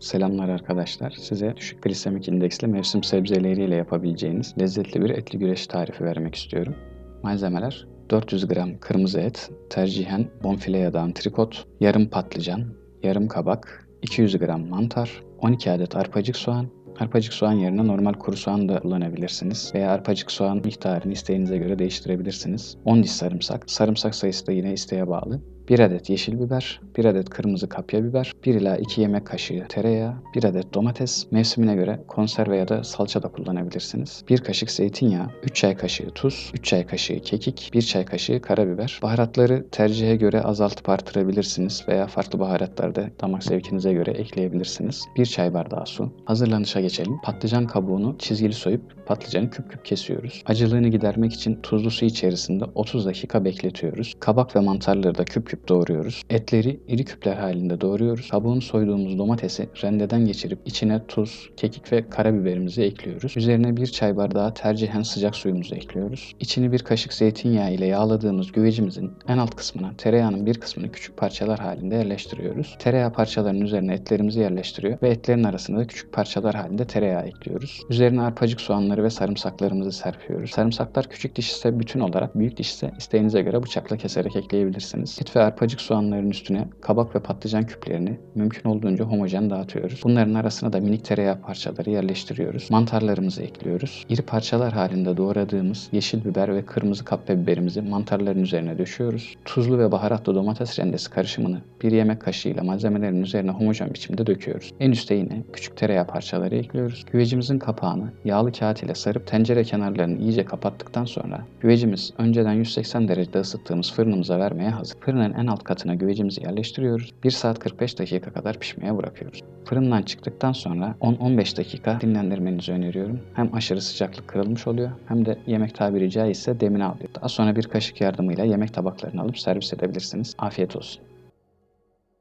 Selamlar arkadaşlar. Size düşük glisemik indeksli mevsim sebzeleriyle yapabileceğiniz lezzetli bir etli güreş tarifi vermek istiyorum. Malzemeler 400 gram kırmızı et, tercihen bonfile ya da antrikot, yarım patlıcan, yarım kabak, 200 gram mantar, 12 adet arpacık soğan, Arpacık soğan yerine normal kuru soğan da kullanabilirsiniz. Veya arpacık soğan miktarını isteğinize göre değiştirebilirsiniz. 10 diş sarımsak. Sarımsak sayısı da yine isteğe bağlı. 1 adet yeşil biber, 1 adet kırmızı kapya biber, 1 ila 2 yemek kaşığı tereyağı, 1 adet domates, mevsimine göre konserve ya da salça da kullanabilirsiniz. 1 kaşık zeytinyağı, 3 çay kaşığı tuz, 3 çay kaşığı kekik, 1 çay kaşığı karabiber. Baharatları tercihe göre azaltıp artırabilirsiniz veya farklı baharatlar da damak zevkinize göre ekleyebilirsiniz. 1 çay bardağı su. Hazırlanışa geçelim. Patlıcan kabuğunu çizgili soyup patlıcanı küp küp kesiyoruz. Acılığını gidermek için tuzlu su içerisinde 30 dakika bekletiyoruz. Kabak ve mantarları da küp küp doğruyoruz. Etleri iri küpler halinde doğruyoruz. Kabuğunu soyduğumuz domatesi rendeden geçirip içine tuz, kekik ve karabiberimizi ekliyoruz. Üzerine bir çay bardağı tercihen sıcak suyumuzu ekliyoruz. İçini bir kaşık zeytinyağı ile yağladığımız güvecimizin en alt kısmına tereyağının bir kısmını küçük parçalar halinde yerleştiriyoruz. Tereyağı parçalarının üzerine etlerimizi yerleştiriyor ve etlerin arasında da küçük parçalar halinde tereyağı ekliyoruz. Üzerine arpacık soğanları ve sarımsaklarımızı serpiyoruz. Sarımsaklar küçük diş ise bütün olarak, büyük diş ise isteğinize göre bıçakla keserek ekleyebilirsiniz. Et ve arpacık soğanların üstüne kabak ve patlıcan küplerini mümkün olduğunca homojen dağıtıyoruz. Bunların arasına da minik tereyağı parçaları yerleştiriyoruz. Mantarlarımızı ekliyoruz. İri parçalar halinde doğradığımız yeşil biber ve kırmızı kapya biberimizi mantarların üzerine döşüyoruz. Tuzlu ve baharatlı domates rendesi karışımını bir yemek kaşığıyla malzemelerin üzerine homojen biçimde döküyoruz. En üstte yine küçük tereyağı parçaları ekliyoruz. Güvecimizin kapağını yağlı kağıt ile sarıp tencere kenarlarını iyice kapattıktan sonra güvecimiz önceden 180 derecede ısıttığımız fırınımıza vermeye hazır. Fırının en alt katına güvecimizi yerleştiriyoruz. 1 saat 45 dakika kadar pişmeye bırakıyoruz. Fırından çıktıktan sonra 10-15 dakika dinlendirmenizi öneriyorum. Hem aşırı sıcaklık kırılmış oluyor hem de yemek tabiri caizse demini alıyor. Daha sonra bir kaşık yardımıyla yemek tabaklarını alıp servis edebilirsiniz. Afiyet olsun.